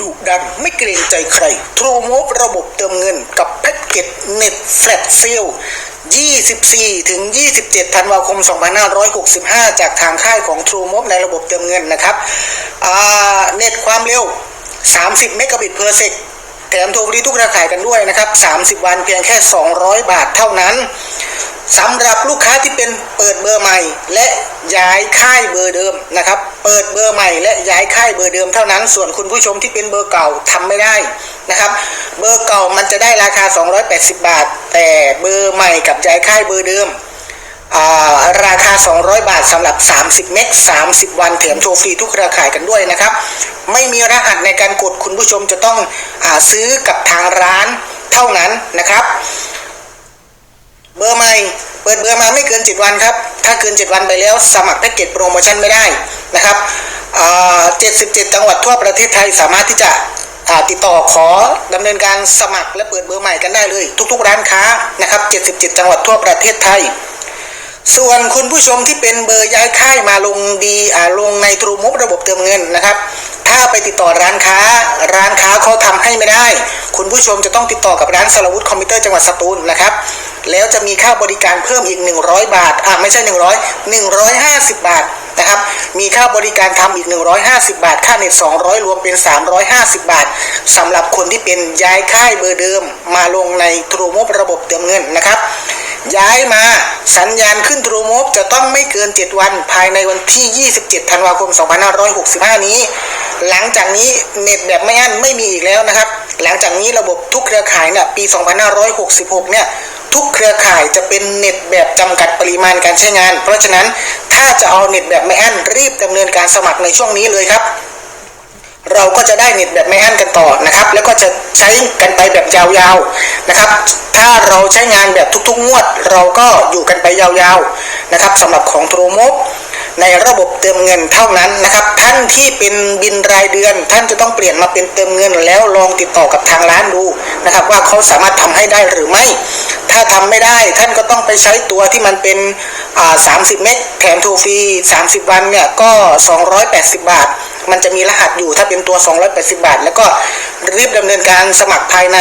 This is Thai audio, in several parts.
ดุดันไม่เกรงใจใคร True Move ระบบเติมเงินกับแพ็กเกจเน็ตแฟลตเซล24 ถึง 27 ธันวาคม 2565 จากทางค่ายของ True Move ในระบบเติมเงินนะครับอ่าเน็ตความเร็ว 30 เมกะบิตเพอร์เซกแถมโทรฟรีทุกราคายกันด้วยนะครับ 30 วันเพียงแค่ 200 บาทเท่านั้น สำหรับลูกค้าที่เป็นเปิดเบอร์ใหม่ และย้ายค่ายเบอร์เดิมนะครับ เปิดเบอร์ใหม่ และย้ายค่ายเบอร์เดิมเท่านั้น ส่วนคุณผู้ชมที่เป็นเบอร์เก่าทำไม่ได้นะครับ เบอร์เก่ามันจะได้ราคา 280 บาท แต่เบอร์ใหม่กับย้ายค่ายเบอร์เดิมาราคา 200 บาทสำหรับ 30 เมก30 วันแถมโทรฟรีทุกราคายกันด้วยนะครับ ไม่มีรหัสในการกดคุณผู้ชมจะต้องอซื้อกับทางร้านเท่านั้นนะครับ เบอร์ใหม่เปิดเบอร์มาไม่เกิน 7 วันครับ ถ้าเกิน 7 วันไปแล้วสมัครแพ็กเกจโปรโมชั่นไม่ได้นะครับอ่า77 จังหวัดทั่วประเทศไทยสามารถที่จะติดต่อขอดำเนินการสมัครและเปิดเบอร์ใหม่กันได้เลย ทุกๆ ร้านค้านะครับ 77 จังหวัดทั่วประเทศไทย ส่วนคุณผู้ชมที่เป็นเบอร์ย้ายค่ายมาลงดีอ่าลงในทรูมุกระบบเติมเงินนะครับ ถ้าไปติดต่อร้านค้า ร้านค้าเขาทำให้ไม่ได้ คุณผู้ชมจะต้องติดต่อกับร้านสารวุฒิคอมพิวเตอร์จังหวัดสตูลนะครับ แล้วจะมีค่าบริการเพิ่มอีก 100 บาทอ่าไม่ใช่ 100 150 บาทนะครับมีค่าบริการทำอีก 150 บาท ค่าเน็ต200 รวมเป็น 350 บาทสำหรับคนที่เป็นย้ายค่ายเบอร์เดิม มาลงในทรูมุกระบบเติมเงินนะครับย้ายมาสัญญาณขึ้นทรูม v จะต้องไม่เกิน 7 วันภายในวันที่ 27 ธันวาคม 2565 นี้ หลังจากนี้เน็ตแบบไม่อั้นไม่มีอีกแล้วนะครับ หลังจากนี้ระบบทุกเครือข่ายเนี่ยปี 2566 เนี่ย ทุกเครือข่ายจะเป็นเน็ตแบบจำกัดปริมาณการใช้งาน เพราะฉะนั้นถ้าจะเอาเน็ตแบบไม่อั้นรีบดำเนินการสมัครในช่วงนี้เลยครับ เราก็จะได้เน็ตแบบไม่อั้นกันต่อนะครับ แล้วก็จะใช้กันไปแบบยาวๆนะครับ ถ้าเราใช้งานแบบทุกๆงวด เราก็อยู่กันไปยาวๆนะครับสำหรับของโทรโมบในระบบเติมเงินเท่านั้นนะครับ ท่านที่เป็นบินรายเดือน ท่านจะต้องเปลี่ยนมาเป็นเติมเงิน แล้วลองติดต่อกับทางร้านดูนะครับ ว่าเขาสามารถทำให้ได้หรือไม่ ถ้าทำไม่ได้ท่านก็ต้องไปใช้ตัวที่มันเป็นอ่า30เมกแถมโทรฟรี30 วันเนี่ยก็ 280 บาท มันจะมีรหัสอยู่ถ้าเป็นตัว 280 บาท แล้วก็รีบดำเนินการสมัครภายใน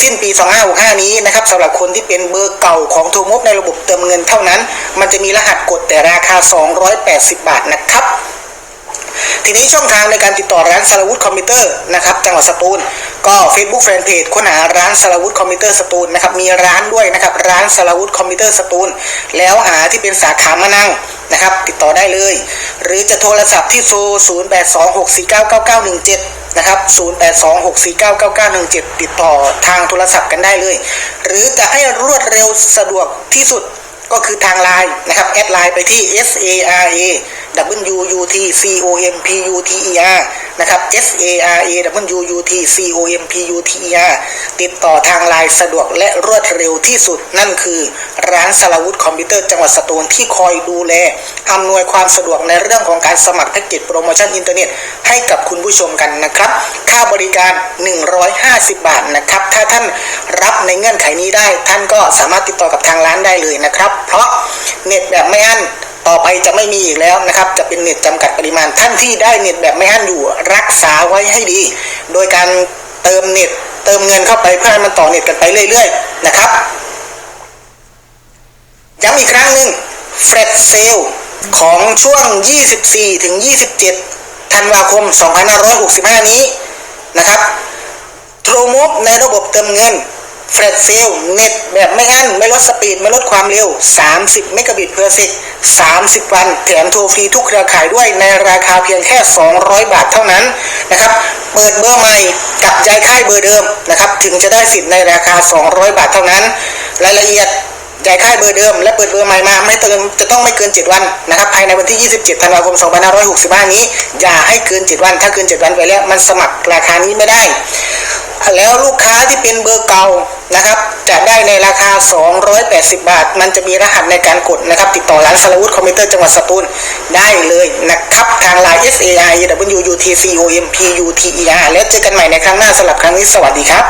สิ้นปี 2565 นี้นะครับสำหรับคนที่เป็นเบอร์เก่าของโทรมบในระบบเติมเงินเท่านั้น มันจะมีรหัสกดแต่ราคา 280 บาทนะครับทีนี้ช่องทางในการติดต่อร้านสารวุฒิคอมพิวเตอร์นะครับจังหวัดสตูล ก็ Facebook Fanpage ค้นหาร้านสารวุฒิคอมพิวเตอร์สตูลนะครับมีร้านด้วยนะครับร้านสารวุฒิคอมพิวเตอร์สตูลแล้วหาที่เป็นสาขามะนังนะครับ ติดต่อได้เลย หรือจะโทรศัพท์ที่โซ0826499917นะครับ 0826499917 ติดต่อทางโทรศัพท์กันได้เลย หรือจะให้รวดเร็วสะดวกที่สุดก็คือทางไลน์นะครับ แอดไลน์ไปที่ S A R A W U T C O M P U T E R นะครับ S A R A W U T C O M P U T E R ติดต่อทางไลน์สะดวกและรวดเร็วที่สุด นั่นคือร้านสลาวุธคอมพิวเตอร์จังหวัดสตูลที่คอยดูแลอำนวยความสะดวกในเรื่องของการสมัครแพ็กเกจโปรโมชั่นอินเทอร์เน็ตให้กับคุณผู้ชมกันนะครับ ค่าบริการ 150 บาทนะครับ ถ้าท่านรับในเงื่อนไขนี้ได้ ท่านก็สามารถติดต่อกับทางร้านได้เลยนะครับ เพราะเน็ตแบบไม่อั้น ต่อไปจะไม่มีอีกแล้วนะครับ จะเป็นเน็ตจำกัดปริมาณ ท่านที่ได้เน็ตแบบไม่อั้นอยู่รักษาไว้ให้ดี โดยการเติมเน็ตเติมเงินเข้าไปเพื่อให้มันต่อเน็ตกันไปเรื่อย ๆ นะครับย้ำอีกครั้งหนึ่งแฟลตเซลของช่วง 24 ถึง 27 ธันวาคม 2565 นี้นะครับโทรมบในระบบเติมเงิน แฟลตเซลเน็ตแบบไม่อั้นไม่ลดสปีด ไม่ลดความเร็ว 30 เมกะบิตเพอร์เซก30 วัน แถมโทรฟรีทุกเครือข่ายด้วยในราคาเพียงแค่ 200 บาทเท่านั้นนะครับ เปิดเบอร์ใหม่กับย้ายค่ายเบอร์เดิมนะครับ ถึงจะได้สิทธิ์ในราคา 200 บาทเท่านั้น รายละเอียดย้ายค่ายเบอร์เดิมและเปิดเบอร์ใหม่มาไม่เติมจะต้องไม่เกิน 7 วันนะครับภายในวันที่ 27 ธันวาคม 2565 นี้ อย่าให้เกิน 7 วัน ถ้าเกิน 7 วันไปแล้วมันสมัครราคานี้ไม่ได้ แล้วลูกค้าที่เป็นเบอร์เก่านะครับ จะได้ในราคา 280 บาท มันจะมีรหัสในการกดนะครับ ติดต่อร้านสารวุฒิคอมพิวเตอร์จังหวัดสตูลได้เลยนะครับทางไลน์ S A I W U T C O M P U T E R แล้วเจอกันใหม่ในครั้งหน้าสำหรับครั้งนี้สวัสดีครับ